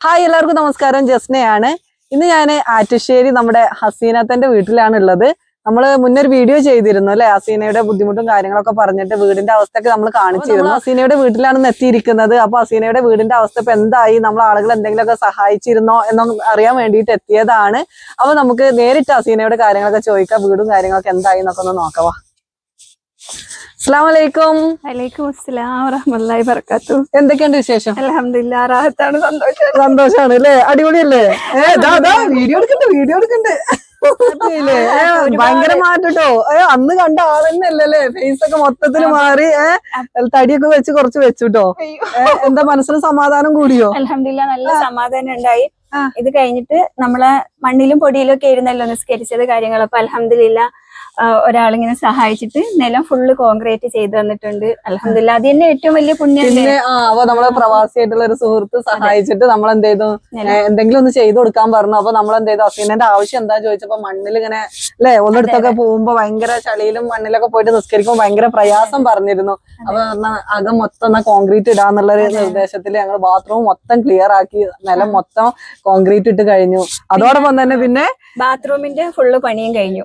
Hi എല്ലാവർക്കും നമസ്കാരം. ജസ്നയാണ്. ഇന്ന് ഞാൻ ആറ്റുശ്ശേരി നമ്മുടെ ഹസീനത്തന്റെ വീട്ടിലാണ് ഉള്ളത് നമ്മൾ മുന്നൊരു വീഡിയോ ചെയ്തിരുന്നു അല്ലെ? ഹസീനയുടെ ബുദ്ധിമുട്ടും കാര്യങ്ങളൊക്കെ പറഞ്ഞിട്ട് വീടിന്റെ അവസ്ഥയൊക്കെ നമ്മൾ കാണിച്ചിരുന്നു. ഹസീനയുടെ വീട്ടിലാണ് ഇന്ന് എത്തിയിരിക്കുന്നത്. അപ്പൊ ഹസീനയുടെ വീടിന്റെ അവസ്ഥ ഇപ്പൊ എന്തായി? നമ്മൾ ആളുകൾ എന്തെങ്കിലുമൊക്കെ സഹായിച്ചിരുന്നോ എന്നൊന്നും അറിയാൻ വേണ്ടിയിട്ട് എത്തിയതാണ്. അപ്പൊ നമുക്ക് നേരിട്ട് ഹസീനയുടെ കാര്യങ്ങളൊക്കെ ചോദിക്കാം. വീടും കാര്യങ്ങളൊക്കെ എന്തായി എന്നൊക്കെ ഒന്ന് നോക്കവാ. അസ്സാം വലൈക്കും അസ്സലാം വറഹ്മത്തുള്ളാഹി വബറകാത്തു. എന്തൊക്കെയുണ്ട് വിശേഷം? അൽഹംദുലില്ലാ റാഹത്താണ് സന്തോഷം സന്തോഷാണ്. അല്ലേ അടിപൊളിയല്ലേ? ഏ ദാ ദാ വീഡിയോ എടുക്കണ്ട് വീഡിയോ എടുക്കണ്ട്. ഭയങ്കര മാറ്റട്ടോ. ഏ അന്ന് കണ്ട ആൾ തന്നെ അല്ലല്ലേ ഫേസ് ഒക്കെ മൊത്തത്തിൽ മാറി ഏ തടിയൊക്കെ വെച്ച് കുറച്ച് വെച്ചുട്ടോ. എന്താ മനസ്സിന് സമാധാനം കൂടിയോ? അലഹമില്ല നല്ല സമാധാനം ഉണ്ടായി. ഇത് കഴിഞ്ഞിട്ട് നമ്മളെ മണ്ണിലും പൊടിയിലും ഒക്കെ ആയിരുന്നല്ലോ നിസ്കരിച്ചത് കാര്യങ്ങളപ്പൊ അലഹമില്ല ഒരാളിങ്ങനെ സഹായിച്ചിട്ട് നിലം ഫുള്ള് കോൺക്രീറ്റ് ചെയ്തു തന്നിട്ടുണ്ട്. അലഹമില്ല അത് തന്നെ ഏറ്റവും വലിയ പുണ്യം പിന്നെ അപ്പൊ നമ്മളെ പ്രവാസിയായിട്ടുള്ള ഒരു സുഹൃത്ത് സഹായിച്ചിട്ട് നമ്മൾ എന്ത് ചെയ്തു എന്തെങ്കിലും ഒന്ന് ചെയ്തു കൊടുക്കാൻ പറഞ്ഞു. അപ്പൊ നമ്മൾ എന്ത് ചെയ്തു അസീനന്റെ ആവശ്യം എന്താ ചോദിച്ചപ്പോ മണ്ണിൽ ഇങ്ങനെ അല്ലെ ഒന്നിടത്തൊക്കെ പോകുമ്പോ ഭയങ്കര ചളിയിലും മണ്ണിലൊക്കെ പോയിട്ട് നിസ്കരിക്കുമ്പോൾ ഭയങ്കര പ്രയാസം പറഞ്ഞിരുന്നു. അപ്പൊ പറഞ്ഞ അകം മൊത്തം കോൺക്രീറ്റ് ഇടാന്നുള്ള ഒരു നിർദ്ദേശത്തിൽ ഞങ്ങൾ ബാത്റൂം മൊത്തം ക്ലിയർ ആക്കി നിലം മൊത്തം കോൺക്രീറ്റ് ഇട്ട് കഴിഞ്ഞു. അതോടൊപ്പം തന്നെ പിന്നെ ബാത്റൂമിന്റെ ഫുള്ള് പണിയും കഴിഞ്ഞു.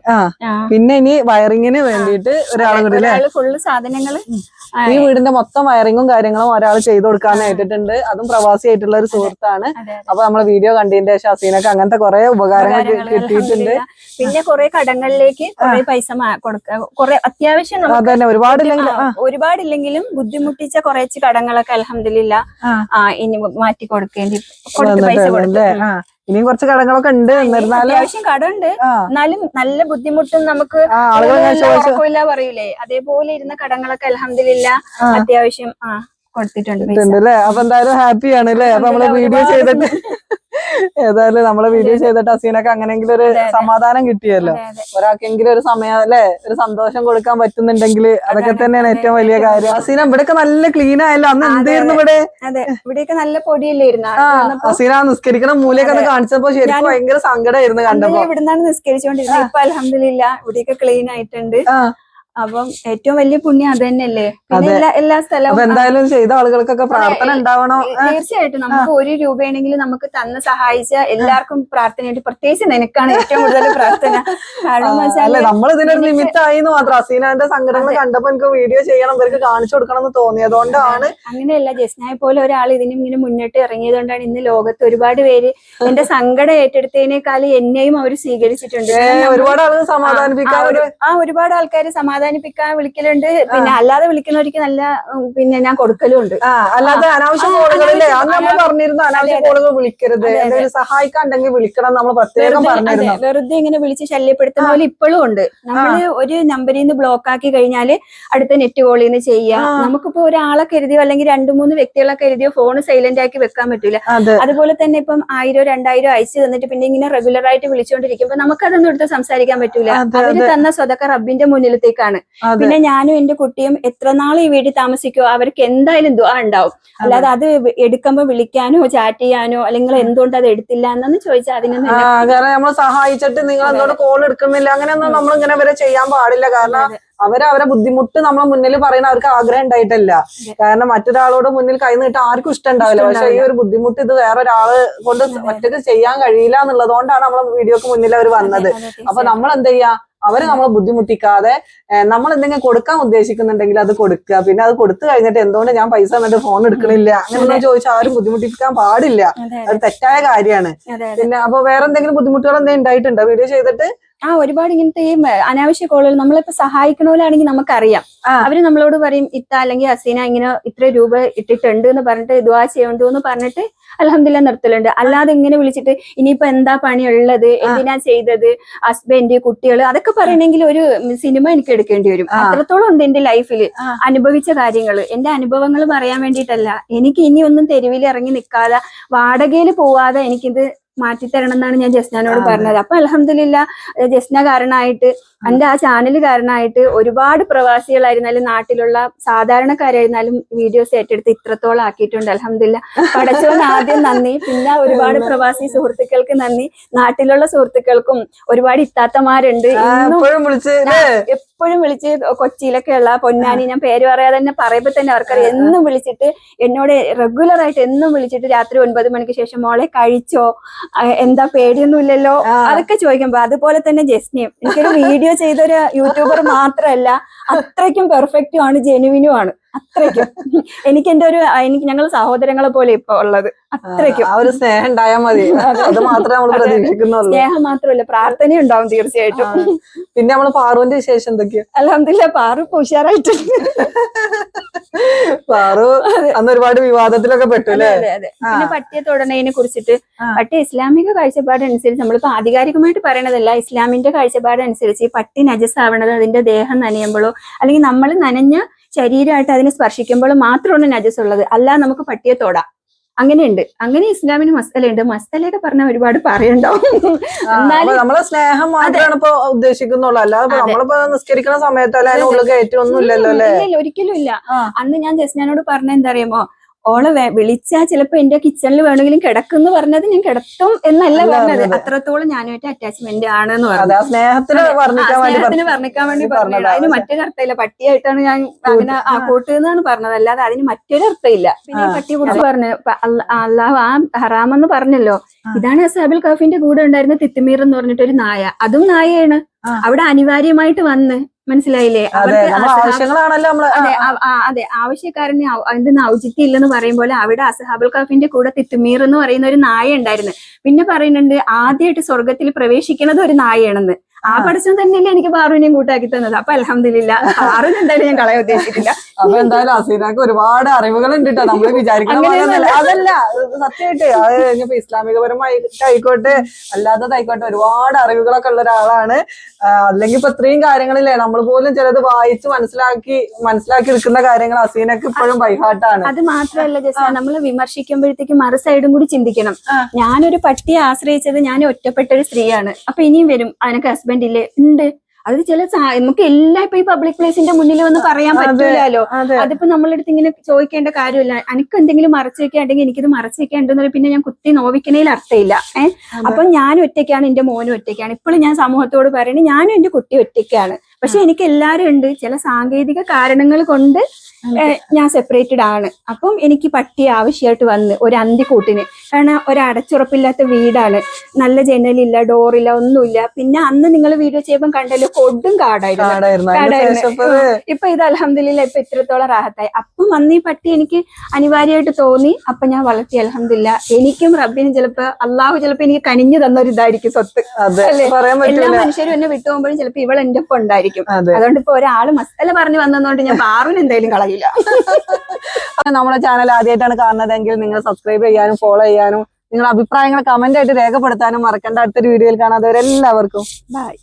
പിന്നെ. പിന്നെ ഇനി വയറിങ്ങിന് വേണ്ടിയിട്ട് ഒരാളും കൂടി അല്ലേ? ഫുള്ള് സാധനങ്ങൾ ഈ വീടിന്റെ മൊത്തം വയറിങ്ങും കാര്യങ്ങളും ഒരാൾ ചെയ്തു കൊടുക്കാൻ ഏറ്റിട്ടുണ്ട് അതും പ്രവാസി ആയിട്ടുള്ള ഒരു സുഹൃത്താണ്. അപ്പൊ നമ്മളെ വീഡിയോ കണ്ടതിന്റെ ശേഷം അസീനക്ക് അങ്ങനത്തെ കുറെ ഉപകാരങ്ങൾ കിട്ടിയിട്ടുണ്ട്. പിന്നെ കുറെ കടങ്ങളിലേക്ക് കുറെ പൈസ കൊടുക്ക കുറെ അത്യാവശ്യം അതന്നെ ഒരുപാടില്ലെങ്കിൽ ഒരുപാടില്ലെങ്കിലും ബുദ്ധിമുട്ടിച്ച കുറച്ച് കടങ്ങളൊക്കെ അലഹമില്ല ഇനി മാറ്റി കൊടുക്കേണ്ടി പൈസ കൊടുത്തു ഇനിയും കുറച്ച് കടങ്ങളൊക്കെ ഉണ്ട്. എന്നിരുന്നാലും അത്യാവശ്യം കടമുണ്ട്. എന്നാലും നല്ല ബുദ്ധിമുട്ടും നമുക്ക് ഉറക്കമില്ല പറയൂലേ. അതേപോലെ ഇരുന്ന കടങ്ങളൊക്കെ അലഹമില്ല. അത്യാവശ്യം ആ കൊടുത്തിട്ടുണ്ട് അപ്പൊ എന്തായാലും ഹാപ്പിയാണ് അല്ലേ? അപ്പൊ നമ്മൾ വീഡിയോ ചെയ്തിട്ട് ഏതായാലും നമ്മളെ വീഡിയോ ചെയ്തിട്ട് അസീനൊക്കെ അങ്ങനെങ്കിലും ഒരു. സമാധാനം കിട്ടിയല്ലോ. ഒരാൾക്കെങ്കിലും ഒരു സമയം അല്ലെ? ഒരു സന്തോഷം കൊടുക്കാൻ പറ്റുന്നുണ്ടെങ്കിൽ അതൊക്കെ തന്നെയാണ് ഏറ്റവും വലിയ കാര്യം. അസീന ഇവിടെയൊക്കെ നല്ല ക്ലീൻ ആയല്ലോ. അന്ന് എന്തായിരുന്നു ഇവിടെ? ഇവിടെയൊക്കെ നല്ല പൊടിയല്ലായിരുന്നു. അസീന നിസ്കരിക്കണ മൂലയൊക്കെ ഒന്ന് കാണിച്ചപ്പോ ശരിക്കും ഭയങ്കര സങ്കടമായിരുന്നു കണ്ടപ്പോ. ഇവിടുന്നാണ് നിസ്കരിച്ചോണ്ടിരുന്നത്. ഇപ്പൊ അലഹമില്ല ഇവിടെയൊക്കെ ക്ലീൻ ആയിട്ടുണ്ട്. അപ്പം ഏറ്റവും വലിയ പുണ്യം അത് തന്നെയല്ലേ? എല്ലാ സ്ഥലവും എന്തായാലും ചെയ്ത ആളുകൾക്കൊക്കെ പ്രാർത്ഥന ഉണ്ടാവണോ. തീർച്ചയായിട്ടും. നമുക്ക് ഒരു രൂപയാണെങ്കിലും നമുക്ക് തന്ന് സഹായിച്ച എല്ലാവർക്കും പ്രാർത്ഥനയായിട്ട് പ്രത്യേകിച്ച് നിനക്കാണ് ഏറ്റവും കൂടുതൽ പ്രാർത്ഥന. കാരണം നമ്മൾ ഇതിനൊരു നിമിത്തമായി മാത്രം. അസീനാന്റെ സംഘടന കണ്ടപ്പോ എനിക്ക് വീഡിയോ ചെയ്യണം ഇവർക്ക് കാണിച്ചു കൊടുക്കണം എന്ന് തോന്നിയതുകൊണ്ടാണ് അങ്ങനെയല്ല ജസ്നായെ പോലെ ഒരാൾ ഇതിനും ഇങ്ങനെ മുന്നിട്ട് ഇറങ്ങിയത് കൊണ്ടാണ് ഇന്ന് ലോകത്ത് ഒരുപാട് പേര് എന്റെ സങ്കടം ഏറ്റെടുത്തതിനേക്കാൾ എന്നെയും അവർ സ്വീകരിച്ചിട്ടുണ്ട്. ഒരുപാട് ആളുകൾ സമാധാനിപ്പിക്കാൻ ആ, ഒരു ഒരു- ആ ഒരുപാട് ആൾക്കാർ സമാധാനിപ്പിക്കാൻ വിളിക്കലുണ്ട്. പിന്നെ അല്ലാതെ വിളിക്കുന്നവർക്ക് നല്ല പിന്നെ ഞാൻ കൊടുക്കലും ഉണ്ട് അല്ലാതെ അനാവശ്യ ആ, കോളുകളില്ലേ അന്ന് നമ്മൾ പറഞ്ഞിരുന്നു അനാവശ്യ. കോളുകൾ വിളിക്കരുത്. എന്തെങ്കിലും സഹായിക്കാണ്ടെങ്കിൽ വിളിക്കണം നമ്മൾ പ്രത്യേകം വെറുതെ- പറഞ്ഞിരുന്നു. വെറുതെ ഇങ്ങനെ വിളിച്ച് ശല്യപ്പെടുത്തുന്ന പോലെ ഇപ്പോഴും ഉണ്ട്. നമ്മൾ ഒരു നമ്പറിൽ നിന്ന് ബ്ലോക്ക് ആക്കി കഴിഞ്ഞാൽ അടുത്ത നെറ്റ് കോളിൽ നിന്ന് ചെയ്യാം. നമുക്കിപ്പോ ഒരാളെ കരുതിയോ അല്ലെങ്കിൽ രണ്ടു മൂന്ന് വ്യക്തികളെ കരുതിയോ ഫോൺ സൈലന്റ് ആക്കി വെക്കാൻ പറ്റൂല. അതുപോലെ തന്നെ ഇപ്പം ആയിരം രണ്ടായിരം അയച്ചു തന്നിട്ട് പിന്നെ ഇങ്ങനെ റെഗുലർ ആയിട്ട് വിളിച്ചുകൊണ്ടിരിക്കുമ്പോ നമുക്കതൊന്നും എടുത്ത് സംസാരിക്കാൻ പറ്റൂല. അവർ. തന്ന സ്വതക്ക റബ്ബിന്റെ മുന്നിലത്തേക്കാണ്. അതെ. പിന്നെ ഞാനും എന്റെ കുട്ടിയും എത്ര നാൾ ഈ വീട്ടിൽ താമസിക്കോ അവർക്ക് എന്തായാലും ദുആ ഉണ്ടാവും. അല്ലാതെ അത് എടുക്കുമ്പോ വിളിക്കാനോ ചാറ്റ് ചെയ്യാനോ അല്ലെങ്കിൽ എന്തുകൊണ്ട് അത് എടുത്തില്ല എന്നു ചോദിച്ചാൽ അതിനൊന്നും കാരണം നമ്മൾ സഹായിച്ചിട്ട് നിങ്ങൾ എന്തുകൊണ്ട് കോൾ എടുക്കുന്നില്ല? അങ്ങനെയൊന്നും നമ്മൾ ഇങ്ങനെ വരെ ചെയ്യാൻ പാടില്ല. കാരണം അവരവരെ അവർ അവരെ ബുദ്ധിമുട്ട് നമ്മളെ മുന്നിൽ പറയുന്ന അവർക്ക് ആഗ്രഹം ഉണ്ടായിട്ടല്ല. കാരണം മറ്റൊരാളോട് മുന്നിൽ കൈ നീട്ടാൻ ആർക്കും ഇഷ്ടം ഉണ്ടാവില്ല പക്ഷെ ഈ ഒരു ബുദ്ധിമുട്ട് ഇത് വേറെ ഒരാൾ കൊണ്ട് ഒറ്റയ്ക്ക് ചെയ്യാൻ കഴിയില്ല എന്നുള്ളതുകൊണ്ടാണ് നമ്മളെ വീഡിയോക്ക് മുന്നിൽ അവർ വന്നത്. അപ്പൊ നമ്മൾ എന്ത് ചെയ്യാ അവർ നമ്മളെ ബുദ്ധിമുട്ടിക്കാതെ നമ്മൾ എന്തെങ്കിലും കൊടുക്കാൻ ഉദ്ദേശിക്കുന്നുണ്ടെങ്കിൽ അത് കൊടുക്കുക. പിന്നെ അത് കൊടുത്തു കഴിഞ്ഞിട്ട് എന്തുകൊണ്ട് ഞാൻ പൈസ എന്നിട്ട് ഫോൺ എടുക്കണില്ല? അങ്ങനെയൊന്നും ചോദിച്ചാൽ ആരും ബുദ്ധിമുട്ടിക്കാൻ പാടില്ല. അത് തെറ്റായ കാര്യമാണ്. പിന്നെ അപ്പൊ വേറെ എന്തെങ്കിലും ബുദ്ധിമുട്ടുകൾ എന്തെങ്കിലും ഉണ്ടായിട്ടുണ്ടോ? വീഡിയോ ചെയ്തിട്ട്? ആ ഒരുപാട് ഇങ്ങനത്തെ ഈ അനാവശ്യ കോളുകൾ നമ്മളിപ്പോ സഹായിക്കണോലാണെങ്കിൽ നമുക്കറിയാം. അവർ നമ്മളോട് പറയും ഇത്ത അല്ലെങ്കിൽ അസീന ഇങ്ങനെ ഇത്ര രൂപ ഇട്ടിട്ടുണ്ട് എന്ന് പറഞ്ഞിട്ട് ദുവാ ചെയ്യണ്ടു എന്ന് പറഞ്ഞിട്ട് അലഹമില്ല നിർത്തലുണ്ട്. അല്ലാതെ ഇങ്ങനെ വിളിച്ചിട്ട് ഇനിയിപ്പോ എന്താ പണിയുള്ളത്? എന്തിനാ ചെയ്തത്? ഹസ്ബൻഡ് കുട്ടികൾ അതൊക്കെ പറയണമെങ്കിൽ ഒരു സിനിമ എനിക്ക് എടുക്കേണ്ടി വരും. അത്രത്തോളം ഉണ്ട് എന്റെ ലൈഫിൽ. അനുഭവിച്ച കാര്യങ്ങൾ എന്റെ അനുഭവങ്ങൾ പറയാൻ വേണ്ടിയിട്ടല്ല. എനിക്ക് ഇനി ഒന്നും തെരുവിൽ ഇറങ്ങി നിൽക്കാതെ വാടകയിൽ പോവാതെ എനിക്കിത് മാറ്റിത്തരണം എന്നാണ് ഞാൻ ജസ്നാനോട് പറഞ്ഞത്. അപ്പൊ അലഹമില്ല ജസ്ന കാരണമായിട്ട് എന്റെ ആ ചാനൽ കാരണമായിട്ട് ഒരുപാട് പ്രവാസികളായിരുന്നാലും നാട്ടിലുള്ള സാധാരണക്കാരായിരുന്നാലും വീഡിയോസ് ഏറ്റെടുത്ത് ഇത്രത്തോളം ആക്കിയിട്ടുണ്ട്. അലഹമില്ല പടച്ചവൻ ആദ്യം നന്ദി പിന്നെ ഒരുപാട് പ്രവാസി സുഹൃത്തുക്കൾക്ക് നന്ദി. നാട്ടിലുള്ള സുഹൃത്തുക്കൾക്കും ഒരുപാട് ഇത്താത്തമാരുണ്ട്. എപ്പോഴും വിളിച്ച് കൊച്ചിയിലൊക്കെ ഉള്ള പൊന്നാനി ഞാൻ പേര് പറയാതെ തന്നെ പറയുമ്പോ തന്നെ അവർക്കറിയാം. എന്നും വിളിച്ചിട്ട് എന്നോട് റെഗുലർ ആയിട്ട് എന്നും വിളിച്ചിട്ട് രാത്രി ഒൻപത് മണിക്ക് ശേഷം മോളെ കഴിച്ചോ? എന്താ പേടിയൊന്നും ഇല്ലല്ലോ അതൊക്കെ ചോദിക്കുമ്പോ അതുപോലെ തന്നെ ജസ്നിയും എനിക്കൊരു വീഡിയോ ചെയ്തൊരു യൂട്യൂബർ മാത്രമല്ല അത്രയ്ക്കും പെർഫെക്റ്റും ആണ് ജെനുവിനും ആണ്. അത്രയ്ക്കും. എനിക്ക് എന്റെ ഒരു എനിക്ക് ഞങ്ങൾ സഹോദരങ്ങളെ പോലെ ഇപ്പൊ ഉള്ളത്. അത്രയ്ക്കും. ആ ഒരു സ്നേഹം ഉണ്ടായാൽ മതി. അത്. മാത്രമേ നമ്മൾ അതെ, അതെ. പ്രതീക്ഷിക്കുന്നുള്ളൂ. സ്നേഹം മാത്രമല്ല പ്രാർത്ഥന ഉണ്ടാവും തീർച്ചയായിട്ടും. പിന്നെ നമ്മൾ പാറുവിന്റെ വിശേഷം എന്തൊക്കെയാ? അലഹമില്ല പാറു ഉഷാറായിട്ടുണ്ട്. പാറു അന്ന് ഒരുപാട് വിവാദത്തിലൊക്കെ പെട്ടു അല്ലേ? പിന്നെ പട്ടിയെ തൊടുന്നതിനെ കുറിച്ചിട്ട്. പട്ടി ഇസ്ലാമിക കാഴ്ചപ്പാടനുസരിച്ച് നമ്മളിപ്പോ ആധികാരികമായിട്ട് പറയണതല്ല. ഇസ്ലാമിന്റെ കാഴ്ചപ്പാടനുസരിച്ച് ഈ പട്ടി നജസാവണത് അതിന്റെ ദേഹം നനയുമ്പോഴോ അല്ലെങ്കിൽ നമ്മൾ നനഞ്ഞ ശരീരമായിട്ട് അതിനെ സ്പർശിക്കുമ്പോൾ മാത്രമാണ് നജസ് ഉള്ളത് അല്ല നമുക്ക് പട്ടിയെ തൊടാം. അങ്ങനെയുണ്ട്. അങ്ങനെ ഇസ്ലാമിന് മസ്തലയുണ്ട് മസ്തലയൊക്കെ പറഞ്ഞാൽ ഒരുപാട് പറയണ്ടാവും. ആ, നമ്മളെ സ്നേഹം മാത്രമാണ് ഇപ്പൊ ഉദ്ദേശിക്കുന്നുള്ളൂ. അല്ലാതെ ഇപ്പൊ അതെ. നമ്മളിപ്പോ നിസ്കരിക്കുന്ന സമയത്ത് അല്ല? ഒന്നും ഇല്ലല്ലോ അല്ലേ ഒരിക്കലും ഇല്ല. അന്ന് ഞാൻ ജസ്നാനോട് പറഞ്ഞ എന്താ അറിയാമോ? ഓളെ വിളിച്ചാൽ വിളിച്ചാ ചിലപ്പോ എന്റെ കിച്ചണിൽ വേണമെങ്കിലും കിടക്കുന്നു പറഞ്ഞത് ഞാൻ കിടത്തും എന്നല്ല പറഞ്ഞത്. പറഞ്ഞത്. അത്രത്തോളം ഞാനുമായിട്ട് അറ്റാച്ച്മെന്റ് ആണെന്ന് എന്ന് പറഞ്ഞു. ആ സ്നേഹത്തിന് വർണിക്കാൻ വേണ്ടി പറഞ്ഞത് അതിന് മറ്റൊരു അർത്ഥമില്ല പട്ടിയായിട്ടാണ് ഞാൻ അങ്ങനെ ആ കൂട്ടുന്നാണ് പറഞ്ഞത്. അല്ലാതെ അതിന് മറ്റൊരു അർത്ഥമില്ല പിന്നെ. പട്ടിയെ കുറിച്ച് പറഞ്ഞു അള്ളാഹ് ആ ഹറാമെന്ന് പറഞ്ഞല്ലോ. ഇതാണ് അസാബിൽ കാഫിന്റെ കൂടെ ഉണ്ടായിരുന്ന തിത്തിമീർ എന്ന് പറഞ്ഞിട്ട് ഒരു നായ. അതും നായയാണ്. അവിടെ അനിവാര്യമായിട്ട് വന്ന് മനസ്സിലായില്ലേ? ആവശ്യങ്ങളാണല്ലോ അതെ അതെ ആവശ്യക്കാരന് എന്തെന്ന് ഔചിത്യം ഇല്ലെന്ന് പറയും പോലെ അവിടെ അസഹാബുൽ കാഫിന്റെ കൂടെ തിത്തുമീർ എന്ന് പറയുന്ന ഒരു നായ ഉണ്ടായിരുന്നു. പിന്നെ പറയുന്നുണ്ട് ആദ്യമായിട്ട് സ്വർഗത്തിൽ പ്രവേശിക്കുന്നത് ഒരു നായയാണെന്ന്. ആ പഠിച്ചത് പഠിച്ചം തന്നെയല്ലേ എനിക്ക് പാറുവിനെയും കൂട്ടാക്കി തന്നത്. അപ്പൊ അലഹമില്ല പാറുവിനെന്തായാലും ഞാൻ കളയാൻ ഉദ്ദേശിച്ചില്ല അപ്പൊ എന്തായാലും അസീനക്ക് ഒരുപാട് അറിവുകൾ ഉണ്ട് കേട്ടോ നമ്മൾ വിചാരിക്കണം. അതല്ല സത്യമായിട്ട് അത് ഇനിയിപ്പോ ഇസ്ലാമികപരമായിട്ടായിക്കോട്ടെ അല്ലാത്തതായിക്കോട്ടെ ഒരുപാട് അറിവുകളൊക്കെ ഉള്ള ഒരാളാണ്. അല്ലെങ്കിൽ ഇപ്പൊ ഇത്രയും കാര്യങ്ങളില്ലേ നമ്മൾ പോലും ചിലത് വായിച്ച് മനസ്സിലാക്കി മനസ്സിലാക്കി എടുക്കുന്ന കാര്യങ്ങൾ അസീനക്ക് ഇപ്പോഴും ബൈഹാട്ടാണ് അത് മാത്രമല്ല ജസ്റ്റ് നമ്മൾ വിമർശിക്കുമ്പോഴത്തേക്ക് മറു സൈഡും കൂടി ചിന്തിക്കണം. ഞാനൊരു പട്ടിയെ ആശ്രയിച്ചത് ഞാൻ ഒറ്റപ്പെട്ട ഒരു സ്ത്രീയാണ്. അപ്പൊ ഇനിയും വരും. അതിനൊക്കെ ഹസ്ബൻഡ് ഇല്ലേ? ഉണ്ട്. അത് ചില നമുക്ക് എല്ലാ ഇപ്പൊ ഈ പബ്ലിക് പ്ലേസിന്റെ മുന്നിൽ വന്ന് പറയാൻ പറ്റില്ലല്ലോ പറ്റൂലോ അതെ. അതിപ്പോ നമ്മളടുത്ത് ഇങ്ങനെ ചോദിക്കേണ്ട കാര്യമില്ല. എനിക്ക് എന്തെങ്കിലും മറച്ചു വെക്കാണ്ടെങ്കിൽ എനിക്കിത് മറച്ചു വെക്കാണ്ടെന്ന് പിന്നെ ഞാൻ കുത്തി നോവിക്കണേൽ അർത്ഥമില്ല. ഏഹ് അപ്പൊ ഞാൻ ഒറ്റയ്ക്കാണ് എന്റെ മോനും ഒറ്റയ്ക്കാണ്. ഇപ്പോഴും ഞാൻ സമൂഹത്തോട് പറയണേ ഞാനും എന്റെ കുട്ടി ഒറ്റയ്ക്കാണ്. പക്ഷെ എനിക്ക് എല്ലാരും ഉണ്ട്. ചില സാങ്കേതിക കാരണങ്ങൾ കൊണ്ട് ഞാൻ സെപ്പറേറ്റഡ് ആണ്. അപ്പം എനിക്ക് പട്ടി ആവശ്യമായിട്ട് വന്ന് ഒരു അന്തിക്കൂട്ടിന്. കാരണം ഒരു അടച്ചുറപ്പില്ലാത്ത വീടാണ്. നല്ല ജനലില്ല ഡോറില്ല ഒന്നുമില്ല. പിന്നെ അന്ന് നിങ്ങൾ വീഡിയോ ചെയ്യുമ്പോൾ കണ്ടല്ലോ കൊടും കാടായിരുന്നു. കാടായിരുന്നു. ഇപ്പൊ ഇത് അലഹമില്ല ഇപ്പൊ ഇത്രത്തോളം റാഹത്തായി. അപ്പം അന്ന് ഈ പട്ടി എനിക്ക് അനിവാര്യമായിട്ട് തോന്നി. അപ്പൊ ഞാൻ വളർത്തി അലഹമില്ല എനിക്കും റബ്ബിനും ചിലപ്പോ അള്ളാഹു ചിലപ്പോ എനിക്ക് കനിഞ്ഞു തന്ന ഒരു ഇതായിരിക്കും സ്വത്ത്? എല്ലാ മനുഷ്യരും എന്നെ വിട്ടുപോകുമ്പോഴും ചിലപ്പോ ഇവൾ എന്റെ ഒപ്പം ഉണ്ടായിരിക്കും. അതെ. അതുകൊണ്ട് ഇപ്പൊ ഒരാൾ മസ്തല പറഞ്ഞു വന്നതുകൊണ്ട് ഞാൻ പാറുവിന് എന്തായാലും കളയില്ല. നമ്മുടെ ചാനൽ ആദ്യമായിട്ടാണ് കാണുന്നതെങ്കിൽ നിങ്ങൾ സബ്സ്ക്രൈബ് ചെയ്യാനും ഫോളോ ചെയ്യാനും നിങ്ങളുടെ അഭിപ്രായങ്ങൾ കമന്റ് ആയിട്ട് രേഖപ്പെടുത്താനും മറക്കേണ്ട. അടുത്തൊരു വീഡിയോയിൽ കാണാതെ എല്ലാവർക്കും ബൈ